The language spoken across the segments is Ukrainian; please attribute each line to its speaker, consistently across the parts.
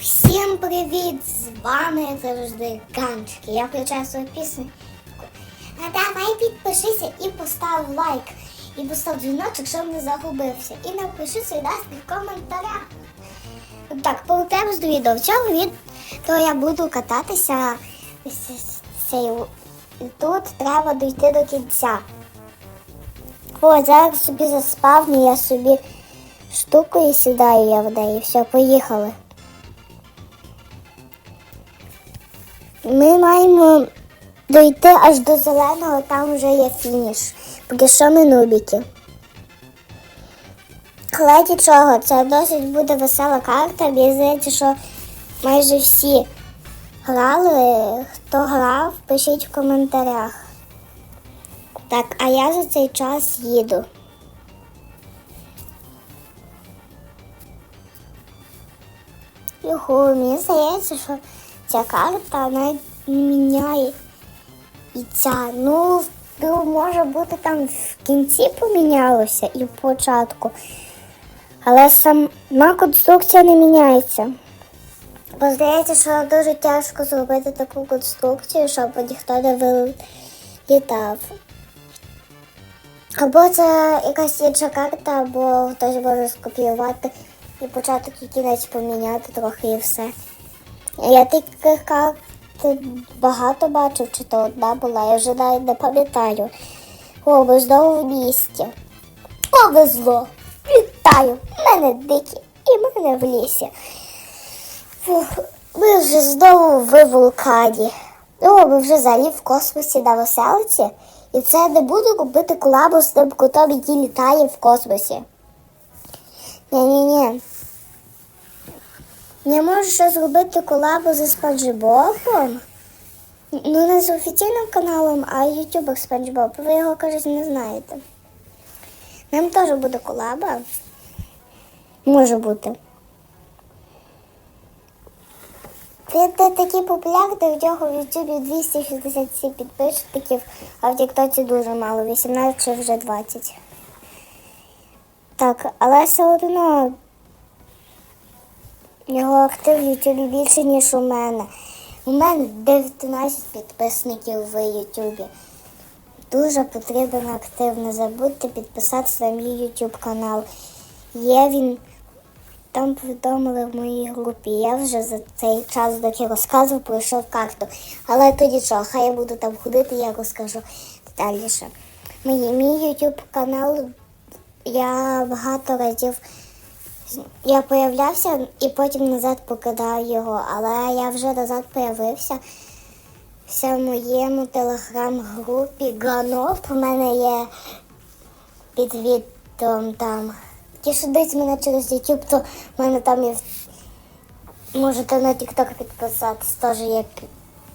Speaker 1: Всім привіт! З вами завжди Ганчики. Я включаю свою пісню. А давай підпишися і постав лайк. І постав дзвіночок, щоб не загубився. І напиши свій настрій в коментарях. Так, повертаємось до відео. В цьому відео я буду кататися цією. І тут треба дійти до кінця. О, зараз собі заспавню, я собі штуку і сідаю я в неї. Все, поїхали. Ми маємо дойти аж до зеленого, там вже є фініш. Поки що ми нубіки. Але нічого, це досить буде весела карта. Мені здається, що майже всі грали. Хто грав, пишіть в коментарях. Так, а я за цей час їду. Юху, мені здається, що ця карта навіть не міняє. І ця, ну, ну, може бути там в кінці помінялося і в початку. Але сама конструкція не міняється. Бо здається, що дуже тяжко зробити таку конструкцію, щоб ніхто не вилітав. Або це якась інша карта, або хтось може скопіювати і початок і кінець поміняти трохи і все. Я таких карт багато бачив, чи то одна була, я вже навіть не пам'ятаю. О, ви знову в місті. Повезло. Вітаю! Мене дикі і мене в лісі. Фух, ми вже знову в вулкані. О, ми вже взагалі в космосі на веселці. І це не буду робити колабу з тим котом, який літає в космосі. Ні-ні-ні. Я можу ще зробити колабу зі Спанч Бобом. Ну, не з офіційним каналом, а ютубер Спанч Боб. Ви його, кажуть, не знаєте. Нам теж буде колаба. Може бути. Він не такий популярний, в нього в Ютубі 267 підписчиків, а в Тіктоці дуже мало, 18 чи вже 20. Так, але все одно його актив в Ютубі більше, ніж у мене. У мене 19 підписників в Ютубі. Дуже потрібен актив. Не забудьте підписатися на мій Ютуб канал. Є він. Там повідомили в моїй групі. Я вже за цей час, доки розказував, пройшов карту. Але то нічого, хай я буду там ходити, я розкажу детальніше. Мій, YouTube канал я багато разів я появлявся і потім назад покидав його, але я вже назад появився. В моєму телеграм-групі Ганов. У мене є під відео там. Ті, що дивиться мене через YouTube, то в мене там є. Можете на TikTok підписатись, теж є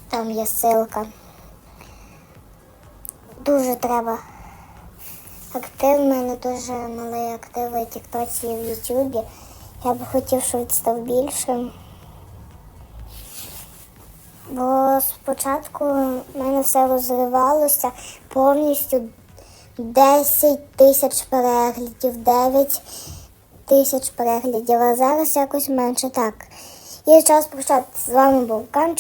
Speaker 1: там є ссылка. Дуже треба. Актив в мене дуже малий актив в Тіктоці і в Ютубі. Я б хотів, щоб він став більшим. Бо спочатку в мене все розривалося повністю 10 тисяч переглядів, 9 тисяч переглядів, а зараз якось менше так. Є час почати. З вами був Камчик.